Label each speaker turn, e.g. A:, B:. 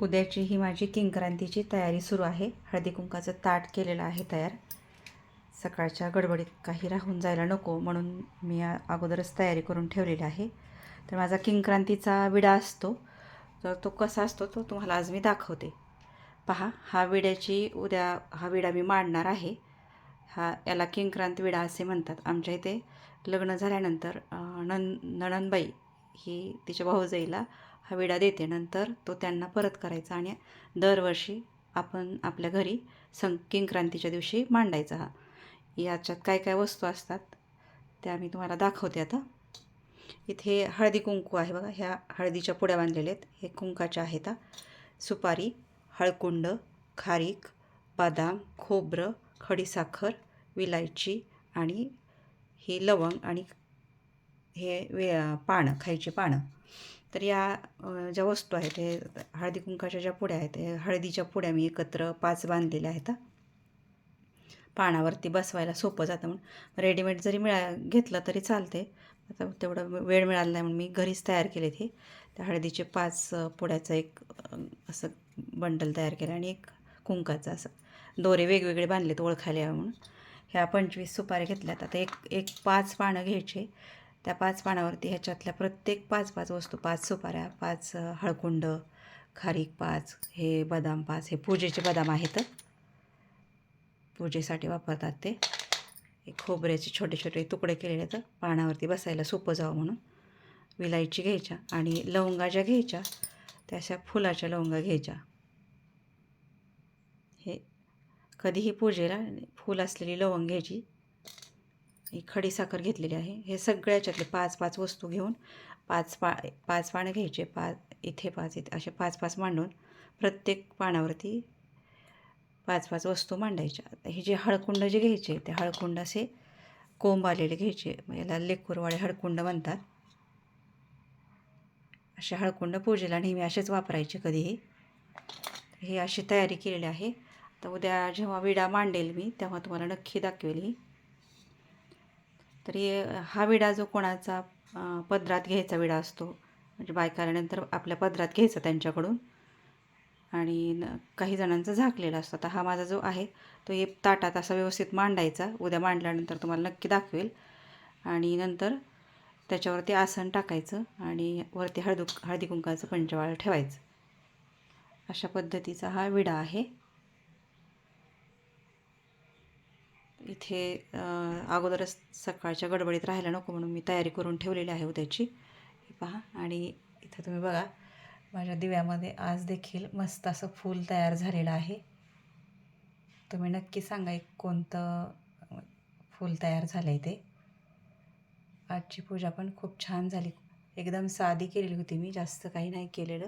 A: उद्याची ही माझी किंक्रांतीची तयारी सुरू आहे. हळदी कुंकाचं ताट केलेलं आहे तयार. सकाळच्या गडबडीत काही राहून जायला नको म्हणून मी अगोदरच तयारी करून ठेवलेली आहे. तर माझा किंक्रांतीचा विडा असतो. तर तो कसा असतो तो तुम्हाला आज मी दाखवते. पहा हा विड्याची उद्या हा विडा मी मांडणार आहे. हा याला किंक्रांत विडा असे म्हणतात. आमच्या इथे लग्न झाल्यानंतर नन नणनबाई ही तिच्या भाऊजाईला हा विडा देते नंतर तो त्यांना परत करायचा आणि दरवर्षी आपण आपल्या घरी सं किंक्रांतीच्या दिवशी मांडायचा हा. याच्यात काय काय वस्तू असतात त्या मी तुम्हाला दाखवते आता. इथे हळदी कुंकू आहे बघा ह्या हळदीच्या पुड्या बांधलेल्या आहेत. हे कुंकाच्या आहेत सुपारी हळकुंड खारीक बदाम खोबरं खडीसाखर विलायची आणि ही लवंग आणि हे वे पानं खायची पानं. तर या ज्या वस्तू आहेत हे हळदी कुंकाच्या ज्या पुड्या आहेत हळदीच्या पुड्या मी एकत्र पाच बांधलेल्या आहेत हा. पानावरती बसवायला सोपं जातं म्हणून. रेडीमेड जरी मिळा घेतलं तरी चालते. आता तेवढं वेळ मिळाला नाही म्हणून मी घरीच तयार केले ते त्या हळदीचे पाच पुड्याचं एक असं बंडल तयार केलं आणि एक कुंकाचं असं. दोरे वेगवेगळे बांधलेत ओळखायला म्हणून. ह्या पंचवीस सुपाऱ्या घेतल्यात. आता एक एक पाच पानं घ्यायचे. त्या पाच पानावरती ह्याच्यातल्या प्रत्येक पाच पाच वस्तू पाच सुपाऱ्या पाच हळकुंड खारीक पाच हे बदाम पाच हे पूजेचे बदाम आहेत. पूजेसाठी वापरतात ते. खोबऱ्याचे छोटे छोटे तुकडे केलेले आहेत पानावरती बसायला सोपं जावं म्हणून. विलायची घ्यायच्या आणि लवंगा ज्या घ्यायच्या त्या अशा फुलाच्या लवंगा घ्यायच्या. हे कधीही पूजेला फूल असलेली लवंग घ्यायची. ही खडीसाखर घेतलेली आहे. हे सगळ्याच्यातले पाच पाच वस्तू घेऊन पाच पा पाच पानं घ्यायचे. पाच इथे पाच इथे असे पाच पाच मांडून प्रत्येक पानावरती पाच पाच वस्तू मांडायच्या. हे जे हळकुंड जे घ्यायचे ते हळकुंड असे कोंब आलेले घ्यायचे. याला लेकूरवाळे हळकुंड म्हणतात. असे हळकुंड पूजेला नेहमी असेच वापरायचे कधीही. हे अशी तयारी केलेली आहे. तर उद्या जेव्हा विडा मांडेल मी तेव्हा तुम्हाला नक्की दाखवेल ही. तरी हा विडा जो कोणाचा पदरात घ्यायचा विडा असतो म्हणजे बायका आल्यानंतर आपल्या पदरात घ्यायचा त्यांच्याकडून. आणि न काही जणांचा झाकलेला असतो. आता हा माझा जो आहे तो ये ताटात असा व्यवस्थित मांडायचा. उद्या मांडल्यानंतर तुम्हाला नक्की दाखवेल. आणि नंतर त्याच्यावरती आसन टाकायचं आणि वरती हळदू हळदी कुंकाचं पंचवाळ ठेवायचं. अशा पद्धतीचा हा विडा आहे. इथे अगोदरच सकाळच्या गडबडीत राहायला नको म्हणून मी तयारी करून ठेवलेली आहे उद्याची. हे पहा. आणि इथं तुम्ही बघा माझ्या दिव्यामध्ये आज देखील मस्त असं फूल तयार झालेलं आहे. तुम्ही नक्की सांगा एक कोणतं फूल तयार झालं आहे ते. आजची पूजा पण खूप छान झाली. एकदम साधी केलेली होती मी जास्त काही नाही केलेलं.